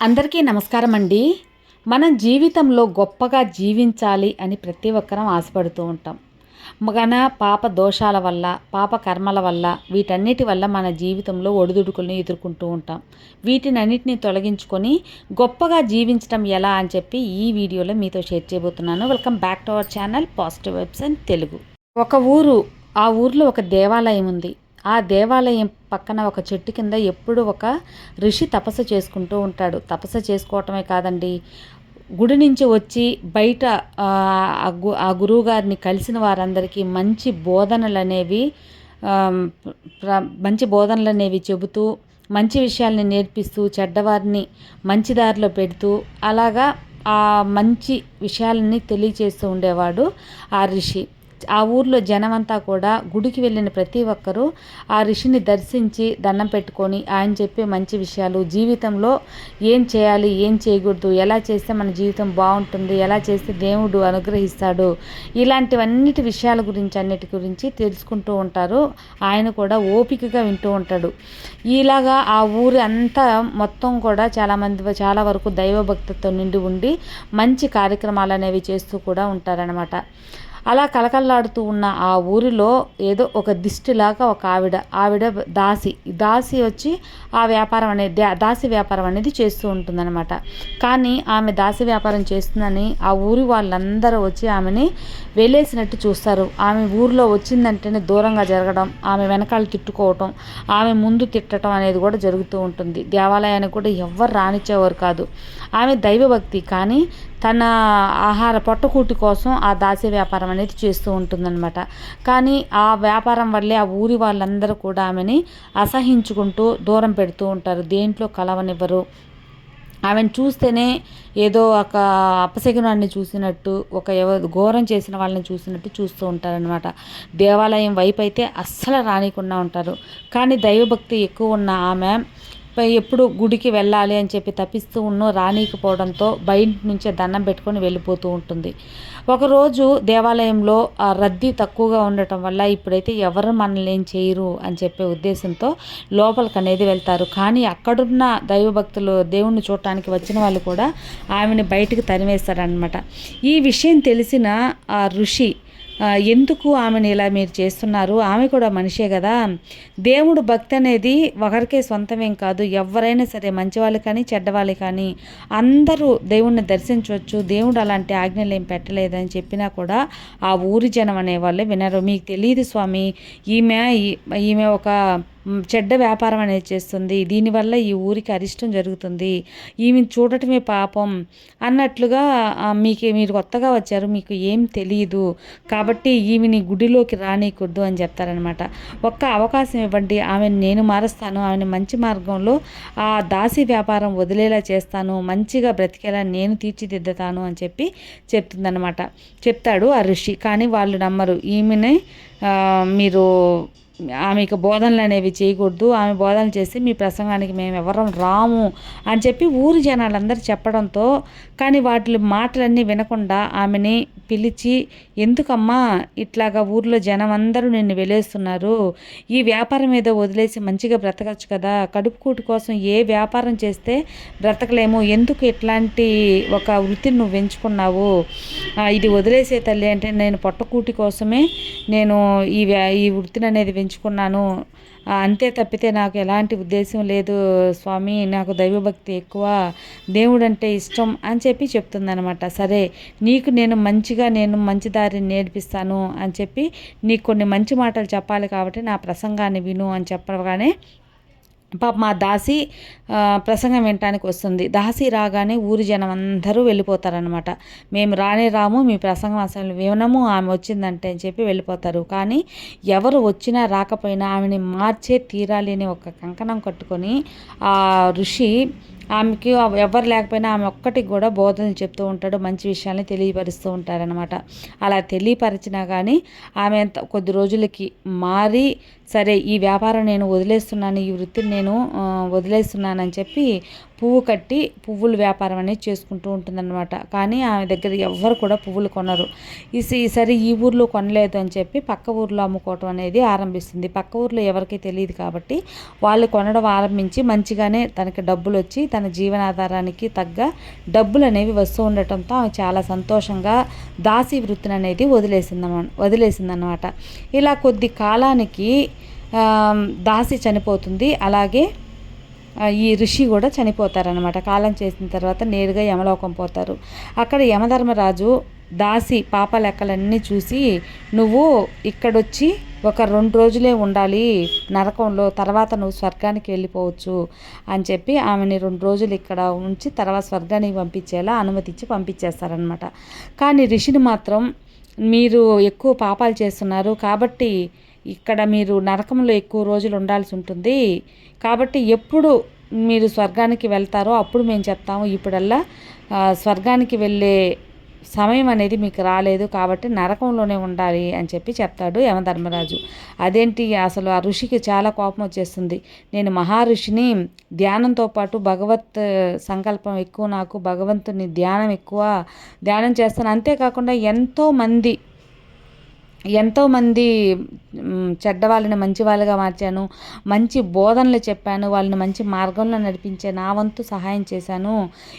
అందరికీ నమస్కారం అండి. మనం జీవితంలో గొప్పగా జీవించాలి అని ప్రతి ఒక్కరం ఆశపడుతూ ఉంటాం. మన పాప దోషాల వల్ల పాప కర్మల వల్ల వీటన్నిటి వల్ల మన జీవితంలో ఒడిదుడుకులను ఎదుర్కొంటూ ఉంటాం. వీటిని అన్నిటిని తొలగించుకొని గొప్పగా జీవించడం ఎలా అని చెప్పి ఈ వీడియోలో మీతో షేర్ చేయబోతున్నాను. Welcome back to our channel positive vibes and Telugu. ఒక ఊరు ఆ ఊర్లో ఒక దేవాలయం ఉంది. ఆ దేవాలయం పక్కన ఒక చెట్టు కింద ఎప్పుడు ఒక ఋషి తపస్సు చేసుకుంటూ ఉంటాడు. తపస్సు చేసుకోవటమే కాదండి. గుడి నుంచి వచ్చి బయట ఆ గురువు గారిని కలిసిన వారందరికీ మంచి బోధనలు అనేవి మంచి బోధనలు అనేవి చెబుతూ మంచి విషయాల్ని నేర్పిస్తూ చెడ్డవారిని మంచి దారిలో పెడుతూ అలాగా ఆ మంచి విషయాలని తెలియచేస్తూ ఉండేవాడు ఆ ఋషి. ఆ ఊర్లో జనమంతా కూడా గుడికి వెళ్ళిన ప్రతి ఒక్కరూ ఆ ఋషిని దర్శించి దండం పెట్టుకొని ఆయన చెప్పే మంచి విషయాలు జీవితంలో ఏం చేయాలి ఏం చేయకూడదు ఎలా చేస్తే మన జీవితం బాగుంటుంది ఎలా చేస్తే దేవుడు అనుగ్రహిస్తాడు ఇలాంటివన్నిటి విషయాల గురించి అన్నిటి గురించి తెలుసుకుంటూ ఉంటారు. ఆయన కూడా ఓపికగా వింటూ ఉంటాడు. ఇలాగా ఆ ఊరి అంతా మొత్తం కూడా చాలామంది చాలా వరకు దైవభక్తితో నిండి ఉండి మంచి కార్యక్రమాలు అనేవి చేస్తూ కూడా ఉంటారనమాట అలా కలకల్లాడుతూ ఉన్న ఆ ఊరిలో ఏదో ఒక దిష్టిలాగా ఒక ఆవిడ ఆవిడ దాసి దాసి వచ్చి ఆ వ్యాపారం అనేది దాసి వ్యాపారం అనేది చేస్తూ ఉంటుందన్నమాట. కానీ ఆమె దాసి వ్యాపారం చేస్తుందని ఆ ఊరి వాళ్ళందరూ వచ్చి ఆమెని వెళ్ళేసినట్టు చూస్తారు. ఆమె ఊరిలో వచ్చిందంటేనే దూరంగా జరగడం ఆమె వెనకాల తిట్టుకోవటం ఆమె ముందు తిట్టడం అనేది కూడా జరుగుతూ ఉంటుంది. దేవాలయానికి కూడా ఎవ్వరు రానిచ్చేవారు కాదు. ఆమె దైవభక్తి కానీ తన ఆహార పొట్టకూటి కోసం ఆ దాసే వ్యాపారం అనేది చేస్తూ ఉంటుందన్నమాట. కానీ ఆ వ్యాపారం వల్లే ఆ ఊరి వాళ్ళందరూ కూడా ఆమెని అసహించుకుంటూ దూరం పెడుతూ ఉంటారు. దేంట్లో కలవనివ్వరు. ఆమెను చూస్తేనే ఏదో ఒక అపశకునాన్ని చూసినట్టు ఒక ఎవరు ఘోరం చేసిన వాళ్ళని చూసినట్టు చూస్తూ ఉంటారనమాట దేవాలయం వైపు అయితే అస్సలు రానికుండా ఉంటారు. కానీ దైవభక్తి ఎక్కువ ఉన్న ఆమె ఎప్పుడు గుడికి వెళ్ళాలి అని చెప్పి తప్పిస్తూ ఉన్నో రానీకపోవడంతో బయట నుంచే దండం పెట్టుకొని వెళ్ళిపోతూ ఉంటుంది. ఒకరోజు దేవాలయంలో ఆ రద్దీ తక్కువగా ఉండటం వల్ల ఇప్పుడైతే ఎవరు మనల్ని ఏం చేయరు అని చెప్పే ఉద్దేశంతో లోపలికి అనేది వెళ్తారు. కానీ అక్కడున్న దైవభక్తులు దేవుణ్ణి చూడటానికి వచ్చిన వాళ్ళు కూడా ఆమెను బయటకు తరివేస్తారనమాట ఈ విషయం తెలిసిన ఆ ఋషి ఎందుకు ఆమెను ఇలా మీరు చేస్తున్నారు? ఆమె కూడా మనిషే కదా. దేవుడు భక్తి అనేది ఒకరికే సొంతమేం కాదు. ఎవరైనా సరే మంచివాళ్ళు కానీ చెడ్డవాళ్ళు కానీ అందరూ దేవుణ్ణి దర్శించవచ్చు. దేవుడు అలాంటి ఆజ్ఞలు ఏం పెట్టలేదని చెప్పినా కూడా ఆ ఊరి జనం అనేవాళ్ళే వినరు. మీకు తెలియదు స్వామి ఈమె ఈమె ఒక చెడ్డ వ్యాపారం అనేది చేస్తుంది. దీనివల్ల ఈ ఊరికి అరిష్టం జరుగుతుంది. ఈమె చూడటమే పాపం అన్నట్లుగా మీకు మీరు కొత్తగా వచ్చారు మీకు ఏం తెలియదు కాబట్టి ఈమెని గుడిలోకి రానియకూడదు అని చెప్తారనమాట ఒక్క అవకాశం ఇవ్వండి. ఆమెను నేను మారుస్తాను. ఆమెను మంచి మార్గంలో ఆ దాసి వ్యాపారం వదిలేలా చేస్తాను. మంచిగా బ్రతికేలా నేను తీర్చిదిద్దుతాను అని చెప్పి చెప్తుందనమాట చెప్తాడు ఆ ఋషి. కానీ వాళ్ళు నమ్మరు. ఈమెని మీరు ఆమెకు బోధనలు అనేవి చేయకూడదు ఆమె బోధనలు చేసి మీ ప్రసంగానికి మేము ఎవరం రాము అని చెప్పి ఊరి జనాలందరూ చెప్పడంతో కానీ వాటి మాటలన్నీ వినకుండా ఆమెని పిలిచి ఎందుకమ్మా ఇట్లాగా ఊర్లో జనం అందరూ నిన్ను వెలేస్తున్నారు? ఈ వ్యాపారం ఏదో వదిలేసి మంచిగా బ్రతకచ్చు కదా? కడుపుకూటి కోసం ఏ వ్యాపారం చేస్తే బ్రతకలేము? ఎందుకు ఇట్లాంటి ఒక వృత్తిని నువ్వు ఎంచుకున్నావు? ఇది వదిలేసే తల్లి అంటే నేను పొట్టకూటి కోసమే నేను ఈ ఈ వృత్తిని అనేది పెంచుకున్నాను అంతే తప్పితే నాకు ఎలాంటి ఉద్దేశం లేదు. స్వామి నాకు దైవభక్తి ఎక్కువ దేవుడు అంటే ఇష్టం అని చెప్పి చెప్తుందనమాట సరే నీకు నేను మంచిగా నేను మంచి దారిని నేర్పిస్తాను అని చెప్పి నీకు కొన్ని మంచి మాటలు చెప్పాలి కాబట్టి నా ప్రసంగాన్ని విను అని చెప్పగానే పాప మా దాసి ప్రసంగం వినటానికి వస్తుంది. దాసి రాగానే ఊరి జనం అందరూ వెళ్ళిపోతారనమాట మేము రానే రాము మీ ప్రసంగం అసలు వినము ఆమె వచ్చిందంటే అని చెప్పి వెళ్ళిపోతారు. కానీ ఎవరు వచ్చినా రాకపోయినా ఆమెని మార్చే తీరాలి అని ఒక కంకణం కట్టుకొని ఆ ఋషి ఆమెకి ఎవరు లేకపోయినా ఆమె ఒక్కటికి కూడా బోధనలు చెప్తూ ఉంటాడు మంచి విషయాల్ని తెలియపరుస్తూ ఉంటారనమాట అలా తెలియపరిచినా కానీ ఆమె కొద్ది రోజులకి మారి సరే ఈ వ్యాపారం నేను వదిలేస్తున్నాను ఈ వృత్తిని నేను వదిలేస్తున్నానని చెప్పి పువ్వు కట్టి పువ్వుల వ్యాపారం అనేది చేసుకుంటూ ఉంటుందన్నమాట. కానీ ఆమె దగ్గర ఎవ్వరు కూడా పువ్వులు కొనరు. ఈసారి ఈ ఊర్లో కొనలేదు అని చెప్పి పక్క ఊర్లో అమ్ముకోవటం అనేది ఆరంభిస్తుంది. పక్క ఊర్లో ఎవరికీ తెలియదు కాబట్టి వాళ్ళు కొనడం ఆరంభించి మంచిగానే తనకి డబ్బులు వచ్చి తన జీవనాధారానికి తగ్గ డబ్బులు అనేవి వస్తూ ఉండటంతో ఆమె చాలా సంతోషంగా దాసి వృత్తిని అనేది వదిలేసిందన్నమాట వదిలేసిందన్నమాట. ఇలా కొద్ది కాలానికి దాసి చనిపోతుంది. అలాగే ఈ ఋషి కూడా చనిపోతారనమాట కాలం చేసిన తర్వాత నేరుగా యమలోకం పోతారు. అక్కడ యమధర్మరాజు దాసి పాప లెక్కలన్నీ చూసి నువ్వు ఇక్కడొచ్చి ఒక రెండు రోజులే ఉండాలి నరకంలో తర్వాత నువ్వు స్వర్గానికి వెళ్ళిపోవచ్చు అని చెప్పి ఆమెని రెండు రోజులు ఇక్కడ ఉంచి తర్వాత స్వర్గానికి పంపించేలా అనుమతించి పంపించేస్తారనమాట కానీ ఋషిని మాత్రం మీరు ఎక్కువ పాపాలు చేస్తున్నారు కాబట్టి ఇక్కడ మీరు నరకంలో ఎక్కువ రోజులు ఉండాల్సి ఉంటుంది. కాబట్టి ఎప్పుడు మీరు స్వర్గానికి వెళ్తారో అప్పుడు మేము చెప్తాము. ఇప్పుడల్లా స్వర్గానికి వెళ్ళే సమయం అనేది మీకు రాలేదు కాబట్టి నరకంలోనే ఉండాలి అని చెప్పి చెప్తాడు యమధర్మరాజు. అదేంటి? అసలు ఆ ఋషికి చాలా కోపం వచ్చేస్తుంది. నేను మహారుషిని ధ్యానంతో పాటు భగవత్ సంకల్పం ఎక్కువ నాకు భగవంతుని ధ్యానం ఎక్కువ ధ్యానం చేస్తాను. అంతేకాకుండా ఎంతోమంది ఎంతోమంది చెడ్డ వాళ్ళని మంచి వాళ్ళుగా మార్చాను మంచి బోధనలు చెప్పాను వాళ్ళని మంచి మార్గంలో నడిపించే నా వంతు సహాయం చేశాను.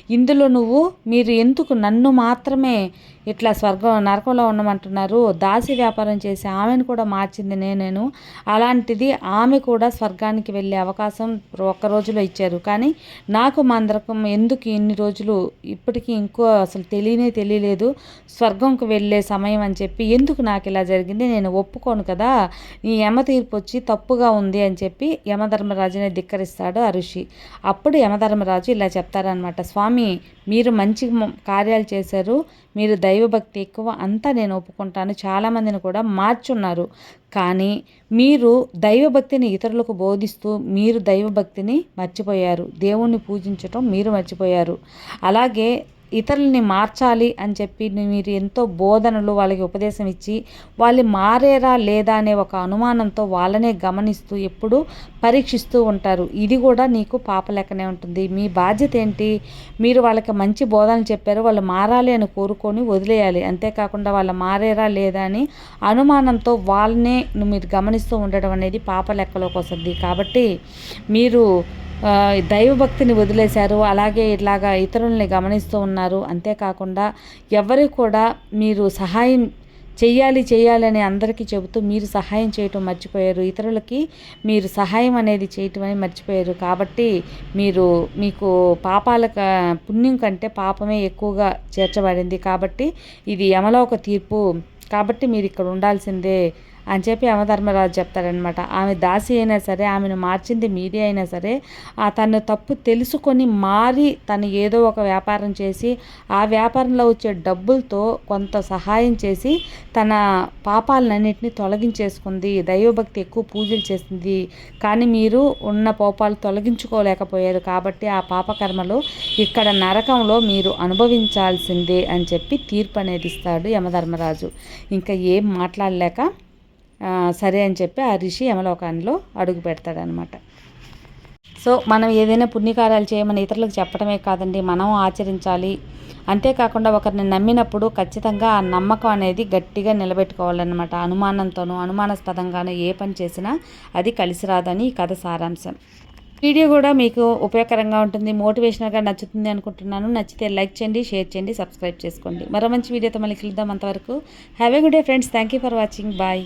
ఇందులో నువ్వు మీరు ఎందుకు నన్ను మాత్రమే ఇట్లా స్వర్గం నరకంలో ఉండమంటున్నారు. దాసి వ్యాపారం చేసి ఆమెను కూడా మార్చింది నేనేను. అలాంటిది ఆమె కూడా స్వర్గానికి వెళ్ళే అవకాశం ఒక్క రోజులో ఇచ్చారు. కానీ నాకు మందరకం ఎందుకు ఇన్ని రోజులు? ఇప్పటికీ ఇంకో అసలు తెలియనే తెలియలేదు. స్వర్గంకు వెళ్ళే సమయం అని చెప్పి ఎందుకు నాకు ఇలా జరిగింది? నేను ఒప్పుకోను కదా. ఈ యమ తీర్పు వచ్చి తప్పుగా ఉంది అని చెప్పి యమధర్మరాజునే ధిక్కరిస్తాడు ఆ ఋషి. అప్పుడు యమధర్మరాజు ఇలా చెప్తారనమాట స్వామి మీరు మంచి కార్యాలు చేశారు. మీరు దైవభక్తి ఎక్కువ అంతా నేను ఒప్పుకుంటాను. చాలామందిని కూడా మార్చున్నారు. కానీ మీరు దైవభక్తిని ఇతరులకు బోధిస్తూ మీరు దైవభక్తిని మర్చిపోయారు. దేవుణ్ణి పూజించటం మీరు మర్చిపోయారు. అలాగే ఇతరులని మార్చాలి అని చెప్పి మీరు ఎంతో బోధనలు వాళ్ళకి ఉపదేశం ఇచ్చి వాళ్ళు మారేరా లేదా అనే ఒక అనుమానంతో వాళ్ళనే గమనిస్తూ ఎప్పుడూ పరీక్షిస్తూ ఉంటారు. ఇది కూడా నీకు పాప లెక్కనే ఉంటుంది. మీ బాధ్యత ఏంటి? మీరు వాళ్ళకి మంచి బోధనలు చెప్పారు. వాళ్ళు మారాలి అని కోరుకొని వదిలేయాలి. అంతేకాకుండా వాళ్ళు మారేరా లేదా అని అనుమానంతో వాళ్ళనే మీరు గమనిస్తూ ఉండడం అనేది పాప లెక్కలోకి వస్తుంది. కాబట్టి మీరు దైవభక్తిని వదిలేశారు. అలాగే ఇట్లాగా ఇతరుల్ని గమనిస్తూ ఉన్నారు. అంతేకాకుండా ఎవరికి కూడా మీరు సహాయం చెయ్యాలి చేయాలని అందరికీ చెబుతూ మీరు సహాయం చేయటం మర్చిపోయారు. ఇతరులకి మీరు సహాయం అనేది చేయటం అని మర్చిపోయారు. కాబట్టి మీరు మీకు పాపాల పుణ్యం కంటే పాపమే ఎక్కువగా చేర్చబడింది. కాబట్టి ఇది యమలోక తీర్పు. కాబట్టి మీరు ఇక్కడ ఉండాల్సిందే అని చెప్పి యమధర్మరాజు చెప్తాడనమాట ఆమె దాసి అయినా సరే ఆమెను మార్చింది మీడియా అయినా సరే ఆ తను తప్పు తెలుసుకొని మారి తను ఏదో ఒక వ్యాపారం చేసి ఆ వ్యాపారంలో వచ్చే డబ్బులతో కొంత సహాయం చేసి తన పాపాలన్నింటినీ తొలగించేసుకుంది. దైవభక్తి ఎక్కువ పూజలు చేసింది. కానీ మీరు ఉన్న పాపాలు తొలగించుకోలేకపోయారు కాబట్టి ఆ పాపకర్మలు ఇక్కడ నరకంలో మీరు అనుభవించాల్సిందే అని చెప్పి తీర్పు అనేది ఇస్తాడు యమధర్మరాజు ఇంకా ఏం మాట్లాడలేక సరే అని చెప్పి ఆ ఋషి యమలోకాన్లో అడుగు పెడతాడనమాట. సో మనం ఏదైనా పుణ్యకార్యాలు చేయమని ఇతరులకు చెప్పడమే కాదండి మనం ఆచరించాలి. అంతేకాకుండా ఒకరిని నమ్మినప్పుడు ఖచ్చితంగా ఆ నమ్మకం అనేది గట్టిగా నిలబెట్టుకోవాలన్నమాట. అనుమానంతోనూ అనుమానాస్పదంగానూ ఏ పని చేసినా అది కలిసి రాదని ఈ కథ సారాంశం. వీడియో కూడా మీకు ఉపయోగకరంగా ఉంటుంది మోటివేషనల్గా నచ్చుతుంది అనుకుంటున్నాను. నచ్చితే లైక్ చేయండి షేర్ చేయండి సబ్స్క్రైబ్ చేసుకోండి. మరో మంచి వీడియోతో మళ్ళీ కలుద్దాం అంతవరకు. Have a good day friends thank you for watching bye